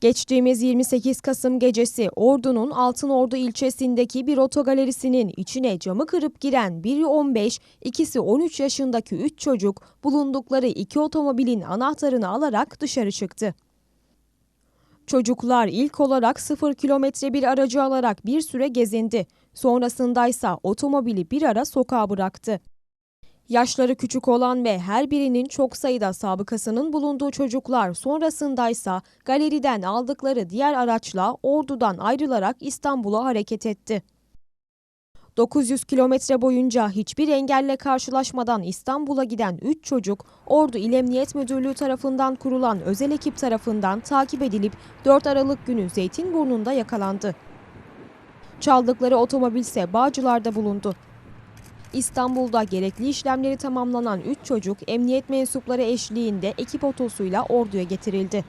Geçtiğimiz 28 Kasım gecesi Ordu'nun Altınordu ilçesindeki bir otogalerisinin içine camı kırıp giren biri 15, ikisi 13 yaşındaki 3 çocuk bulundukları iki otomobilin anahtarını alarak dışarı çıktı. Çocuklar ilk olarak 0 kilometre bir aracı alarak bir süre gezindi. Sonrasındaysa otomobili bir ara sokağa bıraktı. Yaşları küçük olan ve her birinin çok sayıda sabıkasının bulunduğu çocuklar sonrasındaysa galeriden aldıkları diğer araçla Ordu'dan ayrılarak İstanbul'a hareket etti. 900 kilometre boyunca hiçbir engelle karşılaşmadan İstanbul'a giden 3 çocuk Ordu İl Emniyet Müdürlüğü tarafından kurulan özel ekip tarafından takip edilip 4 Aralık günü Zeytinburnu'nda yakalandı. Çaldıkları otomobil ise Bağcılar'da bulundu. İstanbul'da gerekli işlemleri tamamlanan 3 çocuk emniyet mensupları eşliğinde ekip otosuyla orduya getirildi.